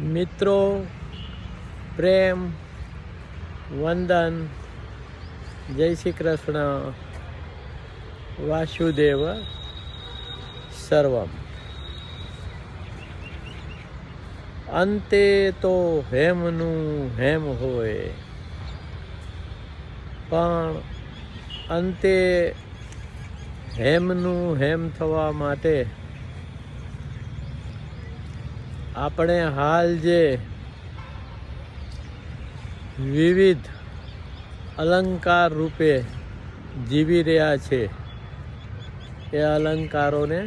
મિત્રો, પ્રેમ, વંદન, જય શ્રી કૃષ્ણ, વાસુદેવ સર્વમ. અંતે તો હેમનું હેમ હોય, પણ અંતે હેમનું હેમ થવા માટે આપણે હાલ જે વિવિધ અલંકાર રૂપે જીવી રહ્યા છે, એ અલંકારોને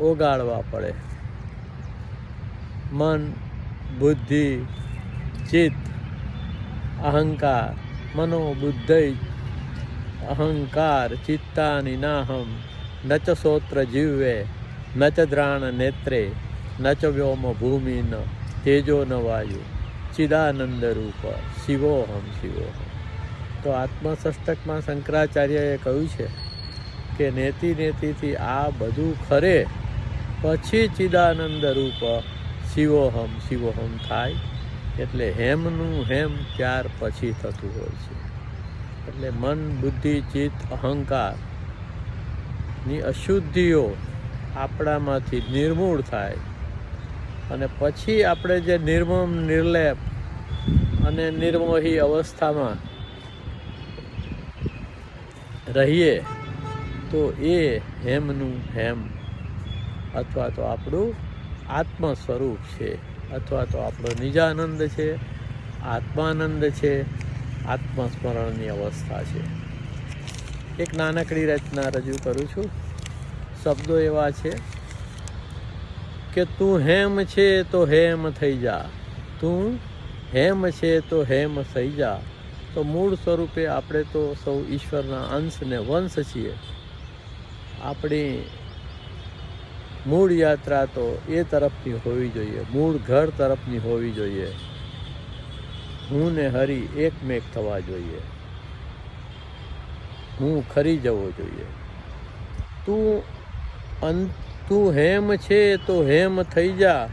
ઓગાળવા પડે. મન, બુદ્ધિ, ચિત્ત, અહંકાર મનોબુદ્ધૈ અહંકાર ચિત્તાની નાહમ ન ચ શ્રોત્ર જીવે ન ચ દ્રાણ નેત્રે ન ચ ભૂમિ ન તેજો ન વાયુ ચિદાનંદ રૂપ શિવોહમ શિવોહમ તો આત્મસષ્ટકમાં શંકરાચાર્યએ કહ્યું છે કે નેતિ નેતિથી આ બધું ખરે, પછી ચિદાનંદ રૂપ, શિવોહમ શિવોહમ થાય, એટલે હેમનું હેમ ત્યાર પછી થતું હોય છે. એટલે મન, બુદ્ધિ, ચિત્ત અહંકારની અશુદ્ધિઓ આપણામાંથી નિર્મૂળ થાય અને પછી આપણે જે નિર્મમ નિર્લેપ અને નિર્મોહી અવસ્થામાં રહીએ, તો એ હેમનું હેમ અથવા તો આપણું આત્મ સ્વરૂપ છે, અથવા તો આપણો નિજાનંદ છે, આત્માનંદ છે, આત્મસ્મરણની અવસ્થા છે. એક નાનકડી રચના રજૂ કરું છું. શબ્દો એવા છે કે તું હેમ છે તો હેમ થઈ જા. તું હેમ છે તો હેમ થઈ જા. તો મૂળ સ્વરૂપે આપણે તો સૌ ઈશ્વરના અંશ ને વંશ છીએ. આપણી મૂળ યાત્રા તો એ તરફની હોવી જોઈએ. મૂળ ઘર તરફની હોવી જોઈએ. હું ને હરી એકમેક થવા જોઈએ. હું ખરી જવો જોઈએ. તું અન તું હેમ છે તો હેમ થઈ જા,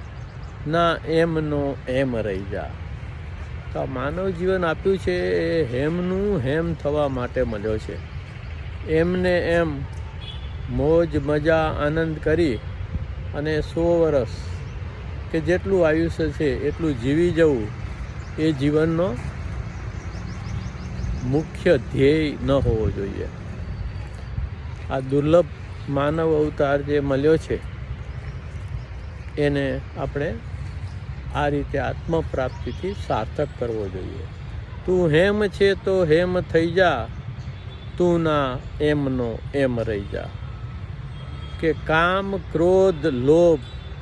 ના એમનો એમ રહી જા. તો આ માનવ જીવન આપ્યું છે, એ હેમનું હેમ થવા માટે મળ્યો છે. એમને એમ મોજ, મજા, આનંદ કરી અને સો વર્ષ કે જેટલું આયુષ્ય છે, એટલું જીવી જવું એ જીવનનો મુખ્ય ધ્યેય ન હોવો જોઈએ. આ દુર્લભ માનવ અવતાર જે મળ્યો છે, એને આપણે આ રીતે આત્મપ્રાપ્તિથી સાર્થક કરવો જોઈએ. તું હેમ છે તો હેમ થઈ જા, તું ના એમનો એમ રહી જા. કે કામ, ક્રોધ, લોભ,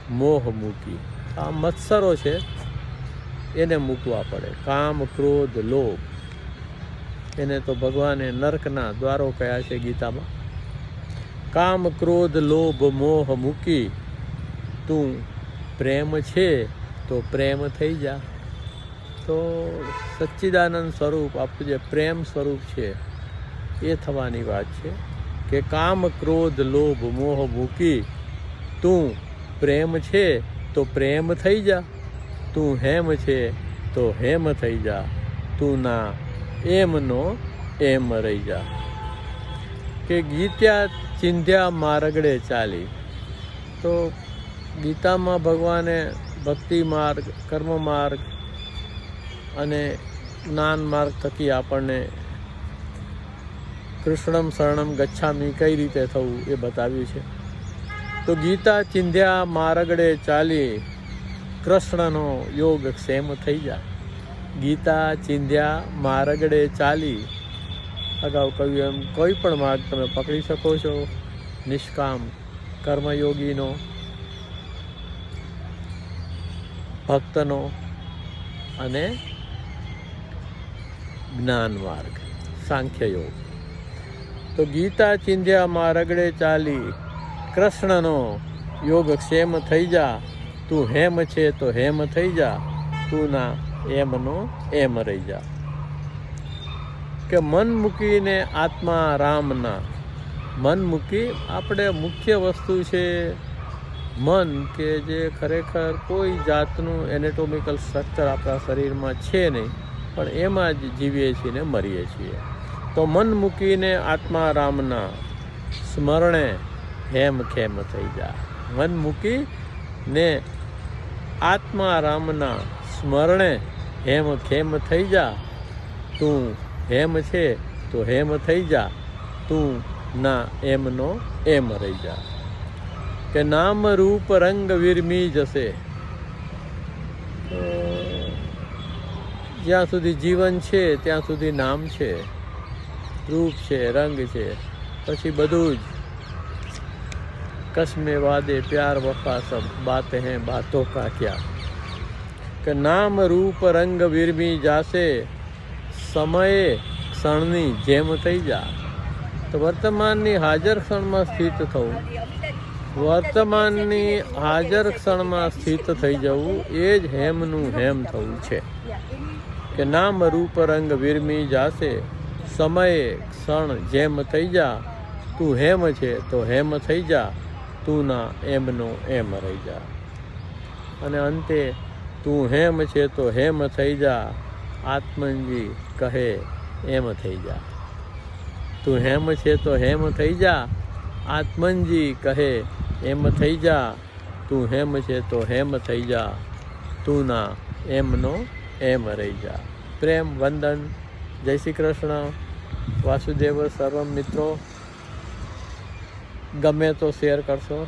મોહ મૂકી. આ મત્સરો છે, એને મૂકવા પડે. કામ, ક્રોધ, લોભ. એને તો ભગવાને નર્કના દ્વારો કયા છે ગીતામાં. કામ ક્રોધ, લોભ, મોહ મૂકી. તું પ્રેમ છે તો પ્રેમ થઈ જા. તો સચ્ચિદાનંદ સ્વરૂપ આપણું જે પ્રેમ સ્વરૂપ છે, એ થવાની વાત છે કે કામ ક્રોધ, લોભ, મોહ મૂકી. તું પ્રેમ છે તો પ્રેમ થઈ જા. તું હેમ છે તો હેમ થઈ જા. તું ના, એમનો એમ રહી જા. કે ગીત્યા ચિંધ્યા માર્ગડે ચાલી. તો ગીતામાં ભગવાને ભક્તિ માર્ગ, કર્મ માર્ગ અને જ્ઞાન માર્ગ થકી આપણને કૃષ્ણમ શરણમ ગચ્છામી કઈ રીતે થવું એ બતાવ્યું છે. તો ગીતા ચિંધ્યા માર્ગડે ચાલી કૃષ્ણનો યોગ ક્ષેમ થઈ જા ગીતા ચિંધ્યા માર્ગડે ચાલી અગાઉ કહ્યું એમ, કોઈ પણ માર્ગ તમે પકડી શકો છો, નિષ્કામ કર્મયોગીનો, ભક્તનો અને જ્ઞાન માર્ગ, સાંખ્ય યોગ. તો ગીતા ચિંધ્યામાં રગડે ચાલી, કૃષ્ણનો યોગ ક્ષેમ થઈ જા, તું હેમ છે તો હેમ થઈ જા, તું ના એમનો એમ રહી જા. કે મન મૂકીને આત્મા રામના. મન મૂકી આપણે મુખ્ય વસ્તુ છે મન કે જે ખરેખર કોઈ જાતનું એનેટોમિકલ સ્ટ્રક્ચર આપણા શરીરમાં છે નહીં, પણ એમાં જ જીવીએ છીએ ને મરીએ છીએ. તો મન મૂકીને આત્મા રામના સ્મરણે હેમ ખેમ થઈ જા. મન મૂકી ને આત્મારામના સ્મરણે હેમ ખેમ થઈ જા. તું હેમ છે, તો હેમ થઈ જા. તું ના એમનો એમ રહી જા. કે નામ રૂપ રંગ વિરમી જશે. જ્યાં સુધી જીવન છે, ત્યાં સુધી નામ છે. રૂપ છે, રંગ છે. પછી બધું જ. કસમે વાદે પ્યાર વફા સબ બાત હે બાતો કા ક્યા કે નામ રૂપ રંગ વિરમી જાશે. સમયે ક્ષણની જેમ થઈ જા. તો વર્તમાનની હાજર ક્ષણમાં સ્થિત થવું વર્તમાનની હાજર ક્ષણમાં સ્થિત થઈ જવું એ જ હેમનું હેમ થવું છે. કે નામ રૂપ રંગ વિરમી જાશે. સમયે ક્ષણ જેમ થઈ જા. તું હેમ છે તો હેમ થઈ જા. તું ના એમનો એમ રહી જા. અને અંતે તું હેમ છે તો હેમ થઈ જા. આત્મનજી કહે, એમ થઈ જા. તું હેમ છે તો હેમ થઈ જા. આત્મનજી કહે, એમ થઈ જા. તું હેમ છે તો હેમ થઈ જા. તું ના, એમનો એમ રહી જા. પ્રેમ, વંદન. જય શ્રી કૃષ્ણ. વાસુદેવ સર્વ મિત્રો. ગમે તો શેર કરશો.